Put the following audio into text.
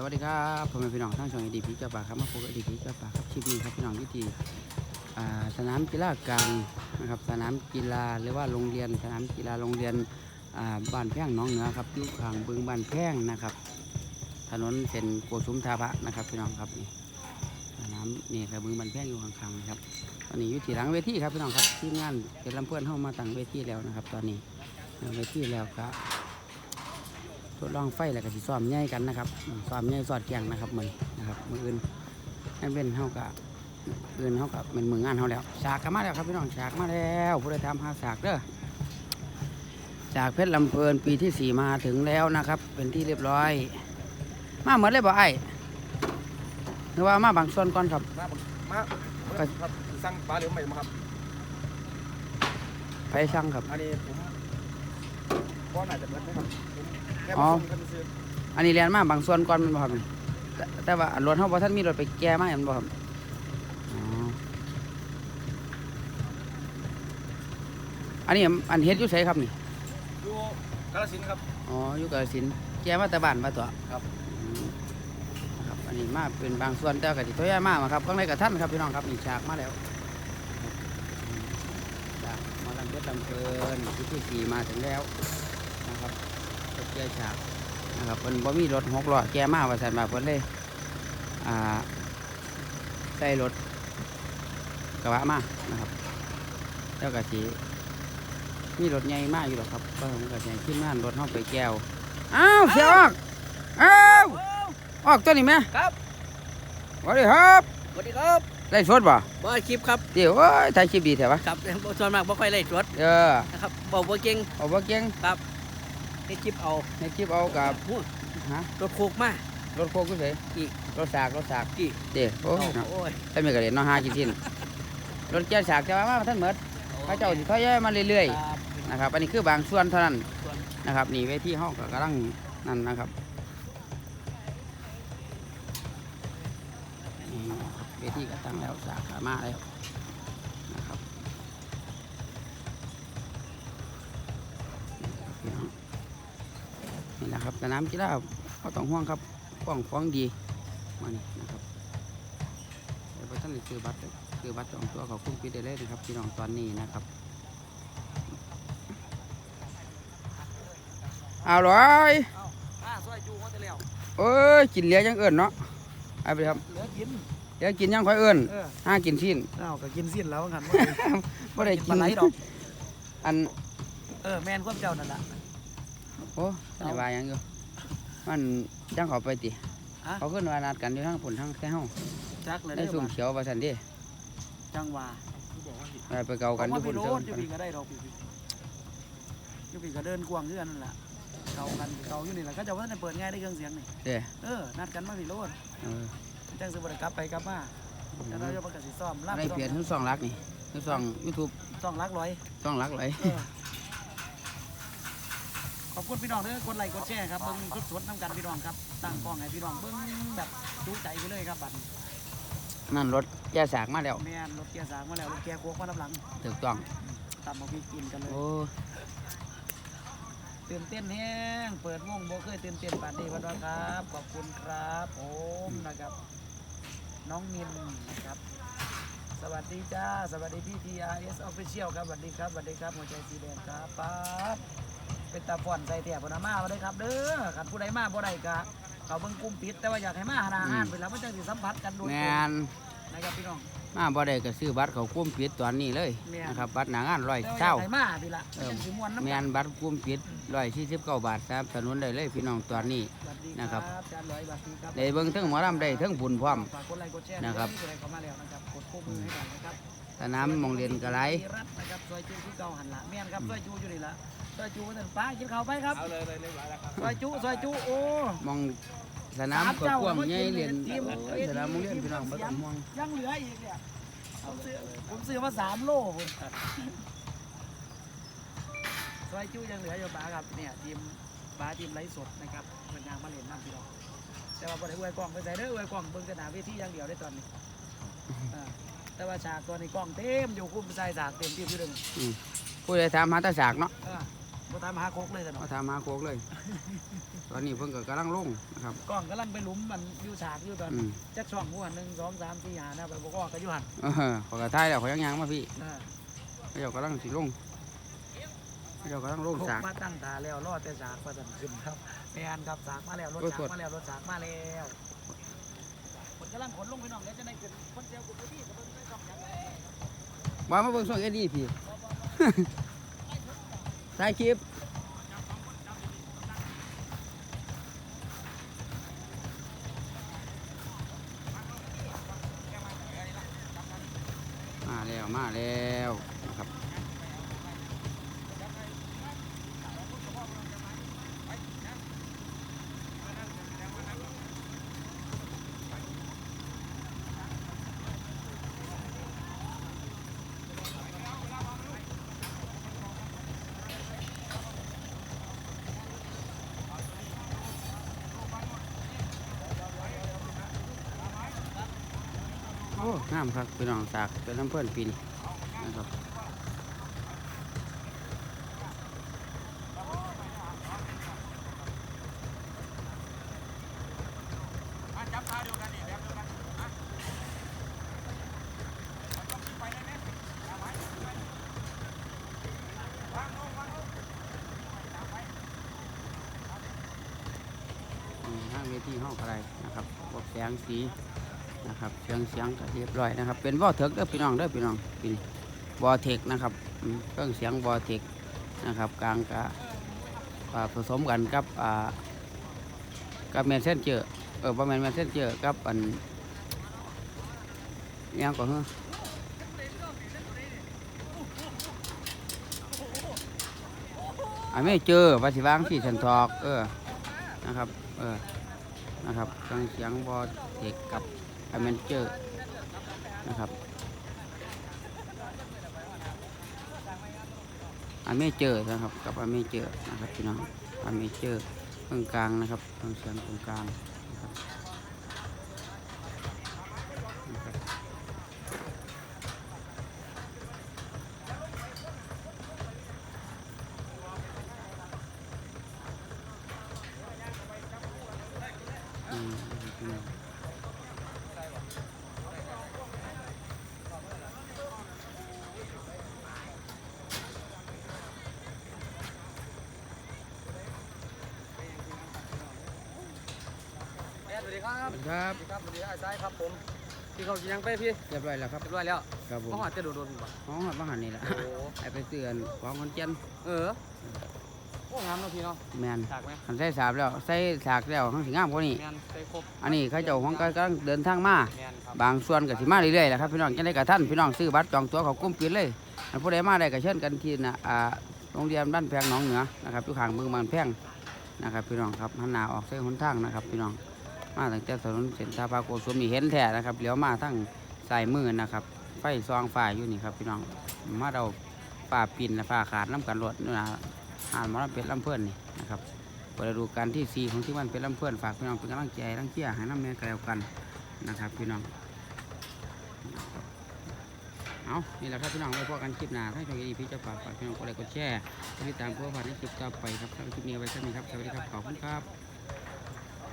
สวัสดีครับพ่อแม่พี่น้องทั้งช่องอดีพีเจ้าป่าครับมาพบกับอดีพีเจ้าป่าครับคลิปนี้ครับพี่น้องที่ที่สนามกีฬากลางนะครับสนามกีฬาหรือว่าโรงเรียนสนามกีฬาโรงเรียนบ้านแพ่งหน้องเหนือครับอยู่ข้างบึงบ้านแพ่งนะครับ ถนนเส้นโกสุมทาพระนะครับพี่น้องครับนี่สนามนี่ครับบึงบ้านแพ่งอยู่ข้างๆนะครับตอนนี้อยู่ที่หลังเวทีครับพี่น้องครับทีมงานเป็นลำเพื่อนเข้ามาตั้งเวทีแล้วนะครับ ตอนนี้ตั้งเวทีแล้วครับ ทดลองไฟแล้วก็สิซ้อมใหญ่กันนะครับอืมซ้อมใหญ่สอดแกงนะครับมือนี้นะครับมืออื่นนั่นเป็นเฮากะอื่นเฮากะเป็นมืองานเฮาแล้วฉากก็มาแล้วครับพี่น้องฉากมาแล้วผู้ใดทำหาฉากเด้อฉากเพชรลำเพลินปีที่สี่มาถึงแล้วนะครับ เป็นที่เรียบร้อย มาเหมือนเลยบ่ไอ้หรือว่ามาบางส่วนก่อนครับมามาครับสั่งปลาเหลวใหม่มาครับไปช่างครับอันนี้ผมก็น่าจะเบิดนะครับผมแค่ อ๋มาอส่งกันซื้ออันนี้เรียนมาบางส่วนก่อนแมันบ่ครับนี่แต่แต่ว่ารถเฮาบ่ท่านมีรถไปแก้มาแม่นบ่ครับอ๋ออันนี้อันเฮ็ดอยู่ไสครับนี่อยู่กาฬสินธุ์ครับ อ๋ออยู่กาฬสินธุ์แก้มาแต่บ้านมาตัวครับ อืมครับ อันนี้มาเป็นบางส่วนแต่ก็สิตัวใหญ่มากครับข้างในกับท่านครับพี่น้องครับนี่ฉากมาแล้วครับอืมจากหมอลำเพชรลำเพลินที่ที่สี่มาถึงแล้วนะครับก็ แก้ฉากนะครับเพิ่นบ่มีรถหกล้อแก้มาว่าซั่นมาเพิ่นเลยอ่าใส่รถกระบะมานะครับแล้วก็สิมีรถใหญ่มากอยู่หรอกครับก็มันก็ใหญ่ขึ้นมารถเฮาไปแก้วอ้าวเสียออกอ้าวออกตัวนี้ไหมครับสวัสดีครับสวัสดีครับได้สดบ่บ่คลิปครับเดี๋ยวโอ้ยถ่ายคลิปดีแถวะครับบ่ส่วนมากบ่ค่อยไล่สดเออนะครับบ่บ่เก่งเอาบ่เก่ง ให้คลิปเอาในคลิปเอากับหูฮะรถโคกมารถโคกกูเสยอีรถสากรถสากอีเดี๋ยวโอ้ยโอ้เนาะโอ้ยถ้ามีกระเด็นเนาะหากินทิ้นรถแก้สากจะว่ามาท่านเหมิดพระเจ้าสิทอยอยมาเรื่อยครับๆนะครับ อันนี้คือบางส่วนเท่านั้นส่วนนะครับ นี่เวทีห้องก็กำลังนั่นนะครับนี่นะครับเวทีก็ตั้งแล้วสากก็มาแล้วนะครับนี่ครับพี่ น้องนี่แหละครับสนามกีฬาก็ต้องห่วงครับฟ้องฟ้องดีมานี่นะครับเดี๋ยวไปท่านได้ซื้อบัตรเลยซื้อบัตรจองตัวเขาคุ้มปิดได้เลยนะครับพี่น้องตอนนี้นะครับอร่อยเอ้ามาซอยจูเขาจะแล้วเอ้ยกินเหลี้ยยังเอิ่นเนาะเอาไปครับเหลือกินเดี๋ยวกินยังค่อยเอิ่นเออห้ากินชิ้นเอ้าก็กินสิ้นแล้วกันบ่ได้กินกิปลานไหลดอกอันเออแม่นความเจ้านั่นล่ะโอ้ท่านได้ว่าหยังอยู่ มันจังเขาไปติฮะ เขาขึ้นว่านัดกันอยู่ทางผลทางแค่ห้องจักเลยในได้สุ่มว่าเขียวว่าสันเดิจังหว่าไปไปเกากันอเอายู่มาพุ่พี่นโรเจ้าดอยู่พี่ก็ได้ดอกพี่อยู่พี่ก็เดินกวางคือกันนั่นล่ะเก่ากันเก่าอยู่นี่ล่ะก็จะว่าจะเปิดง่ายได้เครื่องเสียงนี่เด้อเออนัดกันมาพี่โรดเออจังสิบ่ได้กลับไปกลับมาแล้วเราจะประกาศสิซ้อมรับได้เปลี่ยนทั้งสองหลักนี่ทั้งสองยูทูบต้องรักร้อยสองหลักเลยเออข อบคุณพี่น้องเด้อกดไลค์กดแชร์ครับเบิ่งสดๆน้ำกันพี่น้องครับตั้งกล้องให้พี่น้องเบิ่งแบบจูใจไปเลยครับบัดนี้นั่นรถแก่สากมาแล้วแม่นรถเกียร์สางมาแล้วรถเกียร์โค้กมาลำหลังถูกต้องตามมาพี่กินกันเลยโอ้ตื่นเต้นแห้งเปิดวงบ่เคยตื่นเต้นปานนี้พ่อน้องครับขอบคุณครับผมนะครับ น้องมินนะครับ สวัสดีจ้า สวัสดีพี่ TRS Official ครับสวัสดีครับสวัสดีครับหัวใจสีแดงครับป๊าบ เป็นตาฟ่อนใส่แถบพนามามาเลยครับเด้อขันผู้ใดมาบ่ได้กะเขาเบิ่งกลุ่มปิดแต่ว่าอยากให้มาหาอาหารไปแล้วมันจะสิสัมผัสกันโดยแมตรงนนะครับพี่น้องมาบ่ได้ก็ซื้อบัตรเขาคุ้มปิดตอนนี้เลยแม่นนะครับบัตรหนางานร้อยแต่ว่าอเช้ายากให้มาพี่ละเออจังสิม่วนน้ำแมกันนบัตรคุ้มปิดร้อยสี่สิบเก้าบาทครับถนนได้เลยพี่น้องตอนนี้ สวัสดีนะครับจานร้อยบาทครับ ได้เบิ่งทั้งหมอลำได้ทั้งบุญพร้อม ฝากกดไลค์กดแชร์นะครับผู้ใดเข้ามาแล้วนะครับกดโค้มือให้กันนะครับสนามหมองเรียนกระไร รัฐนะครับซอยจูที่เก่าหันละแม่นครับซอยจูอยู่นี่ละ ซอยจูว่าแต่นป้ากินข้าวไปครับเอาเลยเลยเรียบร้อยแล้วครับซอยจูซอยจูโอ้ มองสนามสามก็เจ้ากว้างมาใหญ่กินเรียนทีมเอ้ยสนามโรงเรียนพี่น้องบ่ต้องห่วงยังเหลืออีกเนี่ยผมซื้อผมซื้อมาสามโลคุณซอยจูยังเหลืออยู่ป้าครับเนี่ยทีมป้าทีมไร้สดนะครับเป็นงานมาเล่นน้ำพี่น้องแต่ว่าบ่ได้อวยกล้องไปใส่เด้ออวยกล้องเบิ่งกระดาษเวทีอย่างเดียวได้ตอนนี้อ่าแต่ว่าฉากตัวนี้กล้องเต็มอยู่คุ้มใส่ฉากเต็มที่อยู่เดึง ผู้ใดถามหาแตาสากเนาะ เออ บ่ตามหาโคกเลยแต่เนาะมาถามหาโคกเลย ตอนนี้เพิ่งก็กำลังลงนะครับ กล้องกำลังไปหลุมมันอยู่ฉากอยู่ตอนอืม จักช่องหัวหนึ่งสองสามสี่ห้านะไปบอกว่าก็อยู่หันเออขอกระท้ายแล้วขอยังยังมาพี่อ่าเจ้ากำลังสิลงเจ้ากำลังลงโคกสาก มาตั้งตาแล้วรอแต่ฉากประจันขึ้นครับแมนครับฉากมาแล้วรถโอ้ยฉากปวดมาแล้วรถฉากมาแล้วคนกำลังขนลงไปน้องเดี๋ยวจะได้ขึ้นคนเดียวกูพี่ก็เบิ่งไปช่องอย่างไรว่ามาเบิ่งช่วงเอ็ดดี้พี่ ถ่ายคลิปมาแล้วมาแล้ว โอ้งามครับพี่น้องสากเป็นน้ำเพื่อนปีนนะครับห้ามทางเวทีห้องอะไรนะครับพวกแสงสี นะครับเสียงเสียงก็เรียบร้อยนะครับ เป็นวอเทคเด้อพี่น้องเด้อพี่น้องปีนี้วอเทคนะครับเครื่องเสียงวอเทคนะครับกลางกะผสมกันกับกับแมนเซนเจอร์เออประมาณแมนเซนเจอร์กับอันยังก่อนเหรออันไม่เจอว่าสิวางที่ฉันทอก เออนะครับ เออนะครับเครื่องเสียงบอเทคกับ อเมนเจอร์นะครับอเมเจอร์นะครับกับอเมเจอร์นะครับพี่น้องอเมเจอร์ตรงกลางนะครับตรงเสียงตรงกลาง สวัสดีครับครับสวัสดีครับ สวัสดีครับไอ้ซ้ายครับผมพี่เขากินยังไปพี่เรียบร้อยแล้วครับเรียบร้อยแล้วครับผมเขาหอดจะโดนโดนบ่ห้องหัดบ้านนี่แหละโอ้ไอไปเตือนของคนเจนเออโอ้งามเนาะพี่เนาะแมนฉากไหมขันใส่สาบแล้วใส่สากแล้วข้างสิงามกว่านี้แมนใส่ครบอันนี้เขาเจ้าของก็กำลังเดินทางมาแมนครับบางส่วนก็สิมาเรื่อยๆแหละครับพี่น้องจังได้กับท่านพี่น้องซื้อบัตรจองตั๋วเขากุ้มปิดเลยอันผู้ใดมาได้ก็เชิญกันที่นะอ่าโรงเรียนบ้านแพงหนองเหนือนะครับอยู่ข้างเมืองบ้านแพงนะครับพี่น้องครับหันหน้าออกเส้นหนทางนะครับพี่น้อง มาตั้งแต่ถนนเส้นทาพาโกสุมีเห็นแท้นะครับเลี้ยวมาทั้งสายมือนะครับ ไฟซองฝ่ายอยู่นี่ครับพี่น้องมาเราฝ่าปินและฝ่าขาดน้ำกันรถนี่นะอ่านหมาลำเป็ดลำเพื่อนนี่นะครับเปิดดูกาลที่สี่ของที่วันเป็นลำเพื่อนฝากพี่น้องเป็นกำลังใจทั้งเชี่ยร์ให้น้ำแม่กันแล้วกันนะครับพี่น้องเอานี่แหละครับพี่น้องไว้พอกันคลิปหน้าถ้าชมดีพี่จะฝากฝากพี่น้องกดไลค์กดแชร์ติดตามเพื่อผ่านในคลิปต่อไปครับคลิปนี้ไว้แค่นี้ครับสวัสดีครับขอบคุณครับ